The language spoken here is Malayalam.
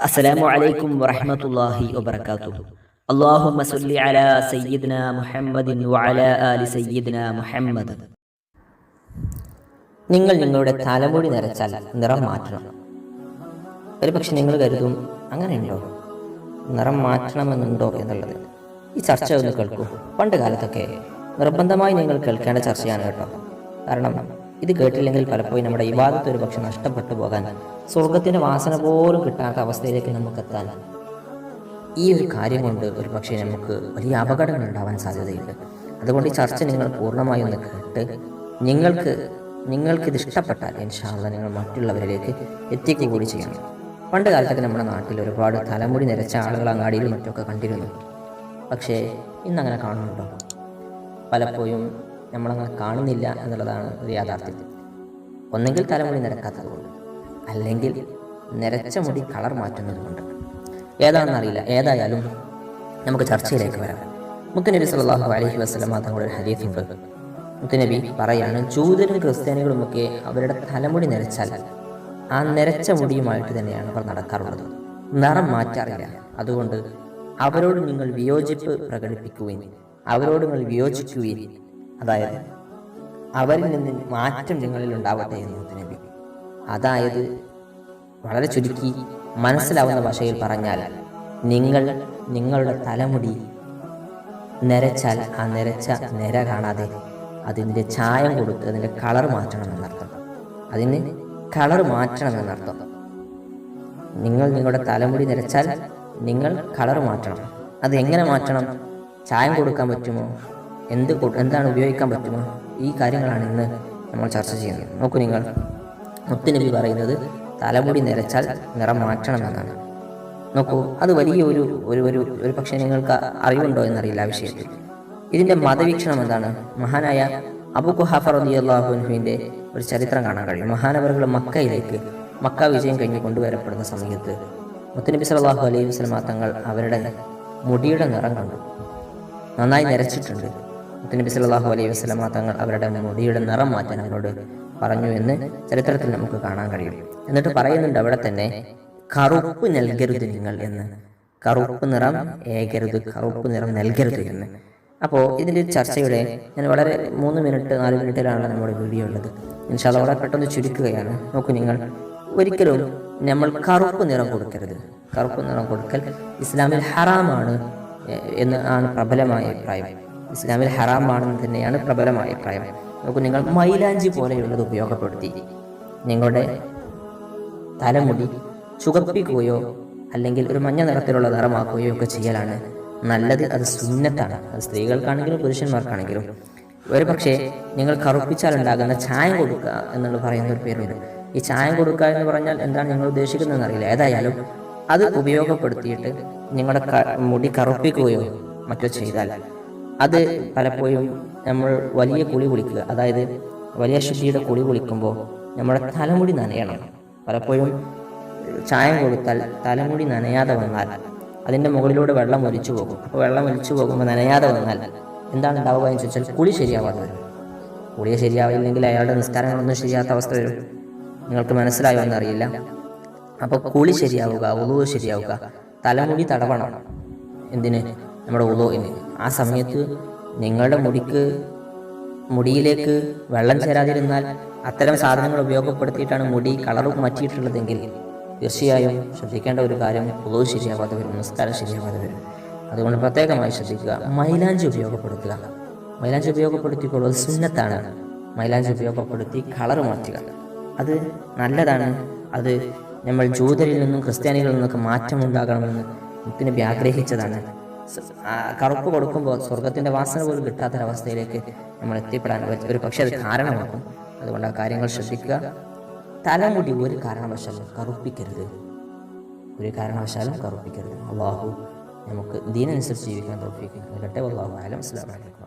അസ്സലാമു അലൈക്കും വറഹ്മത്തുള്ളാഹി വബറകാതുഹു. അല്ലാഹുമ്മ സല്ലി അലാ സയ്യിദ്ന മുഹമ്മദിൻ വഅലാ ആലി സയ്യിദ്ന മുഹമ്മദ്. നിങ്ങൾ നിങ്ങളുടെ തലമുടി നരച്ചാൽ നിറം മാറ്റണം. ഒരുപക്ഷെ നിങ്ങൾ കരുതും അങ്ങനെയുണ്ടോ? നിറം മാറ്റണമെന്നുണ്ടോ എന്നുള്ളത്. ഈ ചർച്ച ഒന്ന് കേൾക്കൂ. പണ്ട് കാലത്തൊക്കെ നിർബന്ധമായി നിങ്ങൾ കേൾക്കേണ്ട ചർച്ചയാണ് കേട്ടോ. കാരണം ഇത് കേട്ടില്ലെങ്കിൽ പലപ്പോഴും നമ്മുടെ വിവാദത്തെ ഒരു പക്ഷെ നഷ്ടപ്പെട്ടു പോകാൻ സ്വർഗത്തിന്റെ വാസന പോലും കിട്ടാത്ത അവസ്ഥയിലേക്ക് നമുക്കെത്താൻ ഈ ഒരു കാര്യം കൊണ്ട് ഒരു പക്ഷേ നമുക്ക് വലിയ അപകടങ്ങൾ ഉണ്ടാവാൻ സാധ്യതയുണ്ട്. അതുകൊണ്ട് ഈ ചർച്ച നിങ്ങൾ പൂർണമായി ഒന്ന് കേട്ട് നിങ്ങൾക്ക് നിങ്ങൾക്കിത് ഇഷ്ടപ്പെട്ടാൽ ഇൻഷാല്ല നിങ്ങൾ മറ്റുള്ളവരിലേക്ക് എത്തിക്കുക കൂടി ചെയ്യണം. പണ്ട് കാലത്തൊക്കെ നമ്മുടെ നാട്ടിൽ ഒരുപാട് തലമുടി നിരച്ച ആളുകൾ അങ്ങാടിയിലും മറ്റൊക്കെ കണ്ടിരുന്നു. പക്ഷേ ഇന്നങ്ങനെ കാണുന്നുണ്ടോ? പലപ്പോഴും നമ്മളങ്ങനെ കാണുന്നില്ല എന്നുള്ളതാണ് ഒരു യാഥാർത്ഥ്യം. ഒന്നെങ്കിൽ തലമുടി നിരക്കാത്തത് കൊണ്ട് അല്ലെങ്കിൽ നിരച്ച മുടി കളർ മാറ്റുന്നത് കൊണ്ട് ഏതാണെന്നറിയില്ല ഏതായാലും നമുക്ക് ചർച്ചയിലേക്ക് വരാം. മുത്തനബി സല്ലല്ലാഹു അലൈഹി വസല്ലം തങ്ങളുടെ ഹരീഫുണ്ട് മുത്തുനബി പറയാണ് ജൂതരും ക്രിസ്ത്യാനികളുമൊക്കെ അവരുടെ തലമുടി നിരച്ചാൽ ആ നിരച്ച മുടിയുമായിട്ട് തന്നെയാണ് അവർ നടക്കാറുള്ളത്. നിറം മാറ്റാറില്ല. അതുകൊണ്ട് അവരോട് നിങ്ങൾ വിയോജിപ്പ് പ്രകടിപ്പിക്കുകയും അവരോട് നിങ്ങൾ വിയോജിക്കുകയും അതായത് അവരിൽ നിന്ന് മാറ്റം നിങ്ങളിൽ ഉണ്ടാവട്ടെ എന്ന് നബി അതായത് വളരെ ചുരുക്കി മനസ്സിലാവുന്ന ഭാഷയിൽ പറഞ്ഞാൽ നിങ്ങൾ നിങ്ങളുടെ തലമുടി നിരച്ചാൽ ആ നിരച്ച നിര കാണാതെ അതിന്റെ ചായം കൊടുത്ത് അതിന്റെ കളർ മാറ്റണം എന്നർത്ഥം അതിന് കളർ മാറ്റണം എന്നർത്ഥം നിങ്ങൾ നിങ്ങളുടെ തലമുടി നിരച്ചാൽ നിങ്ങൾ കളർ മാറ്റണം. അത് എങ്ങനെ മാറ്റണം? ചായം കൊടുക്കാൻ പറ്റുമോ? എന്ത് എന്താണ് ഉപയോഗിക്കാൻ പറ്റുമോ? ഈ കാര്യങ്ങളാണ് ഇന്ന് നമ്മൾ ചർച്ച ചെയ്യുന്നത്. നോക്കൂ നിങ്ങൾ. മുത്തുനബി പറയുന്നത് തലമുടി നിരച്ചാൽ നിറം മാറ്റണം എന്നാണ്. നോക്കൂ അത് വലിയ ഒരു ഒരു ഒരു ഒരു പക്ഷേ നിങ്ങൾക്ക് അറിവുണ്ടോ എന്നറിയില്ല ആ വിഷയത്തിൽ. ഇതിന്റെ മതവീക്ഷണം എന്താണ്? മഹാനായ അബു ഖുഹാഫർ അള്ളാഹുവിന്റെ ഒരു ചരിത്രം കാണാൻ കഴിയും. മഹാനവറുകൾ മക്കയിലേക്ക് മക്ക വിജയം കഴിഞ്ഞ് കൊണ്ടുവരപ്പെടുന്ന സമയത്ത് മുത്തനബി സലാഹു അലൈഹി വസല്ലമ തങ്ങൾ അവരുടെ മുടിയുടെ നിറം കണ്ടു. നന്നായി നിരച്ചിട്ടുണ്ട് മുത്തനബി സല്ലല്ലാഹു അലൈഹി വസല്ലമ തങ്ങൾ അവരുടെ മുടിയുടെ നിറം മാറ്റാൻ അവരോട് പറഞ്ഞു എന്ന് ചരിത്രത്തിൽ നമുക്ക് കാണാൻ കഴിയും. എന്നിട്ട് പറയുന്നുണ്ട് അവിടെ തന്നെ കറുപ്പ് നൽകരുത് നിങ്ങൾ എന്ന്. കറുപ്പ് നിറം ഏകരുത് കറുപ്പ് നിറം നൽകരുത് എന്ന്. അപ്പോൾ ഇതിന്റെ ചർച്ചയുടെ ഞാൻ വളരെ മൂന്ന് മിനിറ്റ് നാല് മിനിറ്റിലാണ് നമ്മുടെ വീഡിയോ ഉള്ളത്. ഇൻഷാല്ല വളരെ പെട്ടെന്ന് ചുരുക്കുകയാണ്. നോക്കൂ നിങ്ങൾ ഒരിക്കലും നമ്മൾ കറുപ്പ് നിറം കൊടുക്കരുത്. കറുപ്പ് നിറം കൊടുക്കൽ ഇസ്ലാമിൽ ഹറാമാണ് എന്ന് ആണ് പ്രബലമായ അഭിപ്രായം. ഇസ്ലാമിൽ ഹറാമാണെന്ന് തന്നെയാണ് പ്രബലമായ അഭിപ്രായം. നോക്കൂ നിങ്ങൾ മൈലാഞ്ചി പോലെയുള്ളത് ഉപയോഗപ്പെടുത്തി. നിങ്ങളുടെ തലമുടി ചുകപ്പിക്കുകയോ അല്ലെങ്കിൽ ഒരു മഞ്ഞ നിറത്തിലുള്ള നിറമാക്കുകയോ ഒക്കെ ചെയ്യലാണ്. നല്ലത് അത് സുന്നത്താണ്. അത് സ്ത്രീകൾക്കാണെങ്കിലും പുരുഷന്മാർക്കാണെങ്കിലും. ഒരു പക്ഷേ നിങ്ങൾ കറുപ്പിച്ചാൽ ഉണ്ടാകുന്ന ചായം കൊടുക്കുക എന്നുള്ള പറയുന്ന ഒരു പേരുണ്ട്. ഈ ചായം കൊടുക്കുക എന്ന് പറഞ്ഞാൽ എന്താണ് നിങ്ങൾ ഉദ്ദേശിക്കുന്നതെന്ന് അറിയില്ല. ഏതായാലും അത് ഉപയോഗപ്പെടുത്തിയിട്ട് നിങ്ങളുടെ മുടി കറുപ്പിക്കുകയോ മറ്റോ ചെയ്താൽ അത് പലപ്പോഴും നമ്മൾ വലിയ കുളി കുളിക്കുക അതായത് വലിയ ശുദ്ധിയുടെ കുളി കുളിക്കുമ്പോൾ നമ്മുടെ തലമുടി നനയണം. പലപ്പോഴും ചായം കൊടുത്താൽ തലമുടി നനയാതെ വന്നാൽ അതിന്റെ മുകളിലൂടെ വെള്ളം ഒലിച്ചു പോകും. അപ്പോൾ വെള്ളം ഒലിച്ചു പോകുമ്പോൾ നനയാതെ വന്നാൽ എന്താണ് ഉണ്ടാവുക എന്ന് ചോദിച്ചാൽ കുളി ശരിയാവാതെ വരും. കുളിയെ ശരിയാവില്ലെങ്കിൽ അയാളുടെ നിസ്കാരങ്ങളൊന്നും ശരിയാത്ത അവസ്ഥ വരും. നിങ്ങൾക്ക് മനസ്സിലായോ എന്നറിയില്ല. അപ്പോൾ കുളി ശരിയാവുക ഉളവ് ശരിയാവുക തലമുടി തടവണം. എന്തിന്? നമ്മുടെ ഉളുവിന് ആ സമയത്ത് നിങ്ങളുടെ മുടിക്ക് മുടിയിലേക്ക് വെള്ളം ചേരാതിരുന്നാൽ അത്തരം സാധനങ്ങൾ ഉപയോഗപ്പെടുത്തിയിട്ടാണ് മുടി കളർ മാറ്റിയിട്ടുള്ളതെങ്കിൽ തീർച്ചയായും ശ്രദ്ധിക്കേണ്ട ഒരു കാര്യം ഉളവ് ശരിയാവാതെ വരും. നിസ്കാരം ശരിയാവാതെ വരും. അതുകൊണ്ട് പ്രത്യേകമായി ശ്രദ്ധിക്കുക. മൈലാഞ്ചി ഉപയോഗപ്പെടുത്തുക. മൈലാഞ്ചി ഉപയോഗപ്പെടുത്തിക്കൊള്ളുക. സുന്നത്താണ്. മൈലാഞ്ചി ഉപയോഗപ്പെടുത്തി കളർ മാറ്റുക. അത് നല്ലതാണ്. അത് നമ്മൾ ജൂതരിൽ നിന്നും ക്രിസ്ത്യാനികളിൽ നിന്നൊക്കെ മാറ്റമുണ്ടാകണമെന്ന് മുത്തിനബി ആഗ്രഹിച്ചതാണ് കറുപ്പ് കൊടുക്കുമ്പോൾ സ്വർഗത്തിന്റെ വാസന പോലും കിട്ടാത്തൊരവസ്ഥയിലേക്ക് നമ്മൾ എത്തിപ്പെടാൻ ഒരു- പക്ഷേ അത് കാരണമാക്കും. അതുകൊണ്ട് ആ കാര്യങ്ങൾ ശ്രദ്ധിക്കുക. തലമുടി ഒരു കാരണവശാലും കറുപ്പിക്കരുത്. ഒരു കാരണവശാലും കറുപ്പിക്കരുത്. അള്ളാഹു നമുക്ക് ദീനനുസരിച്ച് ജീവിക്കാൻ തോഫിക്കും നൽകട്ടെ. അള്ളാഹു ആയാലും അസ്ലാം